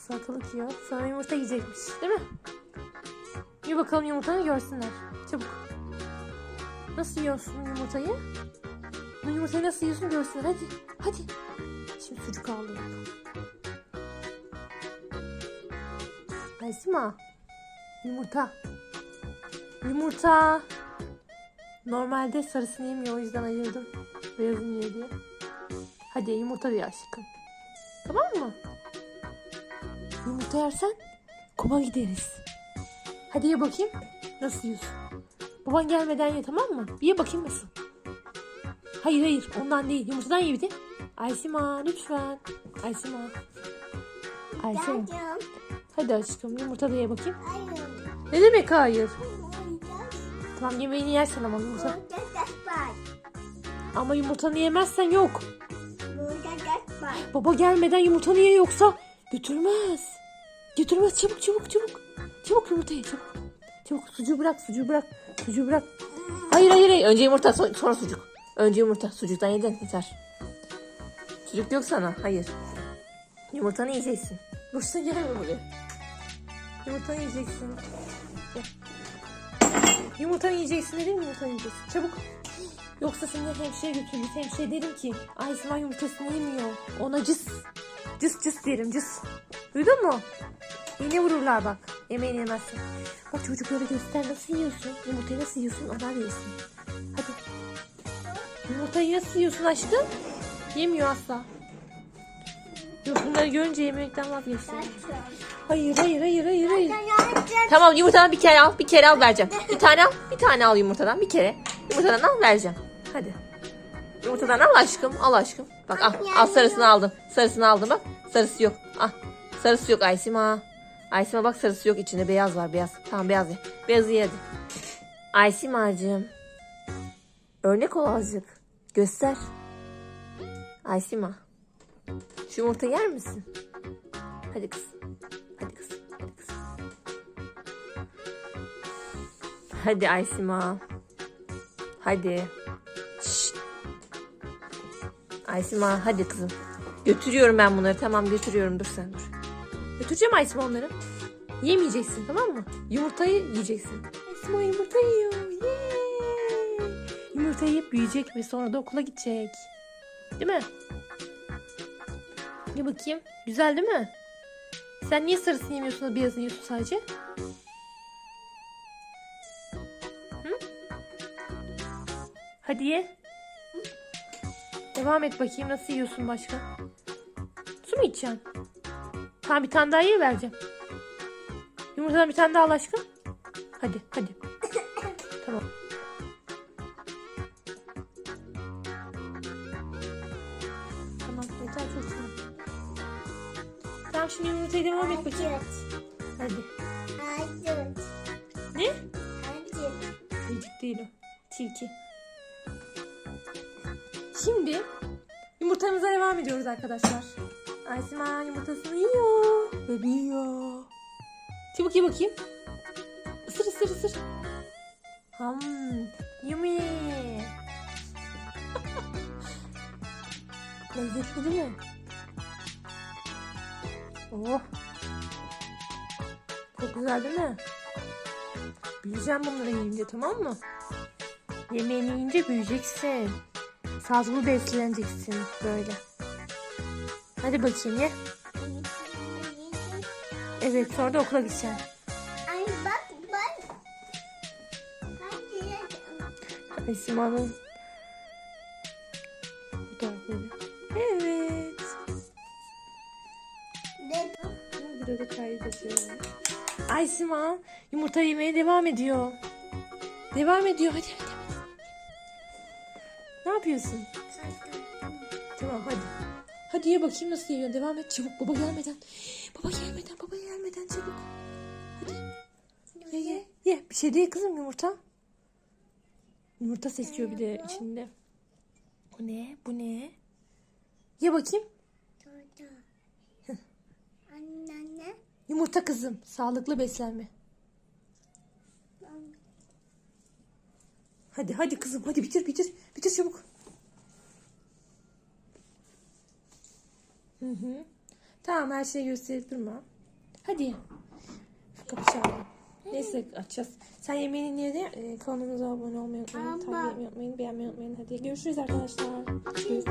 Salatalık yiyor. Sonra yumurta yiyecekmiş. Değil mi? Bir bakalım yumurtanı görsünler. Çabuk. Nasıl yiyorsun yumurtayı? Bu yumurtayı nasıl yiyorsun görsünler. Hadi. Hadi. Şimdi sucuk aldım. Aysima. Yumurta. Yumurta. Normalde sarısını yemiyor o yüzden ayırdım. Beyazını yiyor diye. Hadi yumurta diye aşkım. Tamam mı? Yumurta yersen kuma gideriz. Hadi ye bakayım. Nasıl yiyorsun? Baban gelmeden ye tamam mı? Bir ye bakayım nasıl. Hayır hayır ondan değil. Yumurtadan ye bir de. Aysima lütfen. Aysima. Aysima. Hadi aşkım yumurta da ye bakayım. Hayır. Ne demek hayır? Tamam yemeğini yersen ama yumurta. Ama yumurtanı yemezsen yok. Baba gelmeden yumurtanı ye yoksa götürmez. Götürmez çabuk çabuk çabuk. Çabuk yumurtayı çabuk. Çabuk sucuğu bırak sucuğu bırak. Sucuğu bırak. Hayır hayır hayır. Önce yumurta so- sonra sucuk. Önce yumurta. Sucuktan yedin yeter. Sucuk yok sana. Hayır. Yumurtanı yiyeceksin. Boşuna gelme buraya. Yumurtanı yiyeceksin. Yumurtanı yiyeceksin dedim yumurtanı yiyeceksin. Çabuk. Yoksa seni hemşireye götürürüz. Hemşire derim ki Aysima yumurtasını yemiyor. Ona cıs. Cıs cıs derim cıs. Duydun mu? Yine vururlar bak. Yemeğini yemezsin. Bak çocuklara göster nasıl yiyorsun. Yumurtayı nasıl yiyorsun onlar yesin. Hadi. Yumurtayı nasıl yiyorsun aşkım? Yemiyor asla. Yok bunları görünce yemekten vazgeçti. Hayır hayır hayır hayır hayır. Tamam yumurtadan bir kere al. Bir kere al vereceğim. Bir tane al. Bir tane al yumurtadan. Bir kere. Yumurtadan al vereceğim. Hadi. Yumurtadan al aşkım. Al aşkım. Bak al. Al sarısını aldım. Sarısını aldım bak. Sarısı yok. Al. Sarısı yok Aysima. Aysima bak sarısı yok içinde. Beyaz var beyaz. Tamam beyaz ye. Beyazı ye hadi. Aysima'cığım. Örnek ol azıcık. Göster. Aysima. Şu yumurta yer misin? Hadi kız. Hadi kız. Hadi kız. Hadi Aysima. Hadi. Aysima hadi kızım. Götürüyorum ben bunları. Tamam götürüyorum. Dur sen dur. Götüreceğim Aysima onları. Yemeyeceksin tamam mı? Yumurtayı yiyeceksin. Aysima yumurta yiyor. Yay. Yumurta yiyip büyüyecek ve sonra da okula gidecek. Değil mi? Bir bakayım. Güzel değil mi? Sen niye sarısını yemiyorsun da beyazını yiyorsun sadece? Hı? Hadi ye. Devam et bakayım nasıl yiyorsun başka? Su mu içeceksin? Tamam bir tane daha ye vereceğim. Yumurtadan bir tane daha al aşkım. Hadi hadi. tamam. Tamam yeter çok tamam. Tamam şimdi yumurtaya devam et bakayım. Hadi. Hayır. Ne? Hayır. Ayıcık değil o. Tilki. Şimdi yumurtamıza devam ediyoruz arkadaşlar. Aysima yumurtasını yiyor ve büyüyor. Çabuk ye bakayım. Isır ısır ısır. Ham. Yummy. Lezzetli değil mi? Oh. Çok güzel değil mi? Büyüyeceğim bunları yiyince tamam mı? Yemeğini yiyince büyüyeceksin. Sağlıklı besleneceksin böyle. Hadi bakayım ye. Evet sonra da okula gideceksin. Ay bak bak. Bu tarafları. Evet. Burada da kaydediyor. Ay Sima yumurta yemeye devam ediyor. Devam ediyor hadi hadi. hadi. Ne yapıyorsun? Tamam hadi. Hadi ye bakayım nasıl yiyor. Devam et çabuk baba gelmeden. Baba gelmeden baba gelmeden çabuk. Hadi. Ye ye ye. Bir şey değil kızım yumurta. Yumurta seçiyor bir de içinde. Bu ne? Bu ne? Ye bakayım. Burada. Anne. Yumurta kızım. Sağlıklı beslenme. Hadi hadi kızım hadi bitir bitir. Bitir çabuk. Hı hı. Tamam her şeyi gösterip durma. Hadi. Kapı çaldı. Neyse açacağız. Sen yemeğini niye de e, kanalımıza abone olmayı unutmayın. Takip etmeyi unutmayın. Beğenmeyi unutmayın. Hadi görüşürüz arkadaşlar. Görüşürüz.